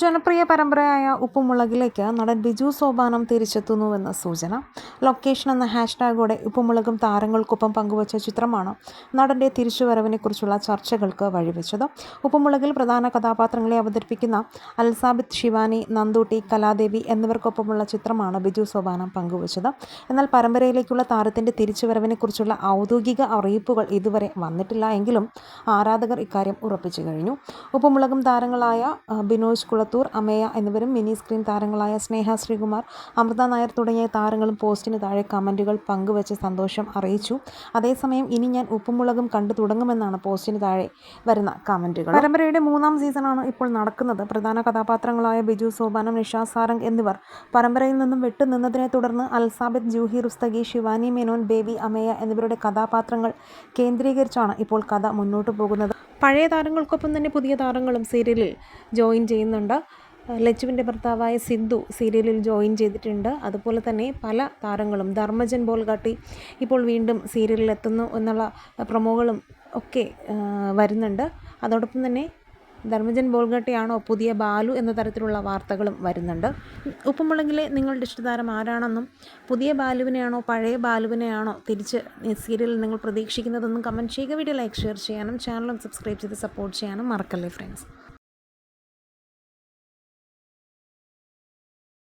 ജനപ്രിയ പരമ്പരയായ ഉപ്പുമുളകിലേക്ക് നടൻ ബിജു സോപാനം തിരിച്ചെത്തുന്നുവെന്ന സൂചന. ലൊക്കേഷൻ എന്ന ഹാഷ്ടാഗോടെ ഉപ്പുമുളകും താരങ്ങൾക്കൊപ്പം പങ്കുവച്ച ചിത്രമാണ് നടന്റെ തിരിച്ചുവരവിനെക്കുറിച്ചുള്ള ചർച്ചകൾക്ക് വഴിവെച്ചത്. ഉപ്പുമുളകിൽ പ്രധാന കഥാപാത്രങ്ങളെ അവതരിപ്പിക്കുന്ന അൽസാബിത് ശിവാനി നന്ദൂട്ടി കലാദേവി എന്നിവർക്കൊപ്പമുള്ള ചിത്രമാണ് ബിജു സോപാനം പങ്കുവച്ചത്. എന്നാൽ പരമ്പരയിലേക്കുള്ള താരത്തിന്റെ തിരിച്ചുവരവിനെക്കുറിച്ചുള്ള ഔദ്യോഗിക അറിയിപ്പുകൾ ഇതുവരെ വന്നിട്ടില്ല. എങ്കിലും ആരാധകർ ഇക്കാര്യം ഉറപ്പിച്ചു കഴിഞ്ഞു. ഉപ്പുമുളകും താരങ്ങളായ ബിനോജ് ബിനോജ് കുളത്തൂർ അമേയ എന്നിവരും മിനി സ്ക്രീൻ താരങ്ങളായ സ്നേഹ ശ്രീകുമാർ അമൃത നായർ തുടങ്ങിയ താരങ്ങളും പോസ്റ്റിന് താഴെ കമന്റുകൾ പങ്കുവച്ച് സന്തോഷം അറിയിച്ചു. അതേസമയം ഇനി ഞാൻ ഉപ്പുമുളകും കണ്ടു തുടങ്ങുമെന്നാണ് പോസ്റ്റിന് താഴെ വരുന്ന കമന്റുകൾ പരമ്പരയുടെ മൂന്നാം സീസണാണ് ഇപ്പോൾ നടക്കുന്നത്. പ്രധാന കഥാപാത്രങ്ങളായ ബിജു സോപാനം നിഷാ സാരംഗ് എന്നിവർ പരമ്പരയിൽ നിന്നും വിട്ടുനിന്നതിനെ തുടർന്ന് അൽസാബിത് ജൂഹി റുസ്തഗി ശിവാനി മേനോൻ ബേബി അമേയ എന്നിവരുടെ കഥാപാത്രങ്ങൾ കേന്ദ്രീകരിച്ചാണ് ഇപ്പോൾ കഥ മുന്നോട്ട് പോകുന്നത്. പഴയ താരങ്ങൾക്കൊപ്പം തന്നെ പുതിയ താരങ്ങളും സീരിയലിൽ ജോയിൻ ചെയ്യുന്നുണ്ട്. ലച്ചുവിന്റെ ഭർത്താവായ സിന്ധു സീരിയലിൽ ജോയിൻ ചെയ്തിട്ടുണ്ട്. അതുപോലെ തന്നെ പല താരങ്ങളും ധർമ്മജൻ ബോൾഗാട്ടി ഇപ്പോൾ വീണ്ടും സീരിയലിൽ എത്തുന്നു എന്നുള്ള പ്രൊമോകളും ഒക്കെ വരുന്നുണ്ട്. അതോടൊപ്പം തന്നെ ധർമ്മജൻ ബോൾഗട്ടയാണോ പുതിയ ബാലു എന്ന തരത്തിലുള്ള വാർത്തകളും വരുന്നുണ്ട്. ഉപ്പുമുളകിലെ നിങ്ങളുടെ ഇഷ്ടതാരം ആരാണെന്നും പുതിയ ബാലുവിനെയാണോ പഴയ ബാലുവിനെയാണോ തിരിച്ച് സീരിയലിൽ നിങ്ങൾ പ്രതീക്ഷിക്കുന്നതെന്നും കമന്റ് ചെയ്യുക. വീഡിയോ ലൈക്ക് ഷെയർ ചെയ്യാനും ചാനലും സബ്സ്ക്രൈബ് ചെയ്ത് സപ്പോർട്ട് ചെയ്യാനും മറക്കല്ലേ ഫ്രണ്ട്സ്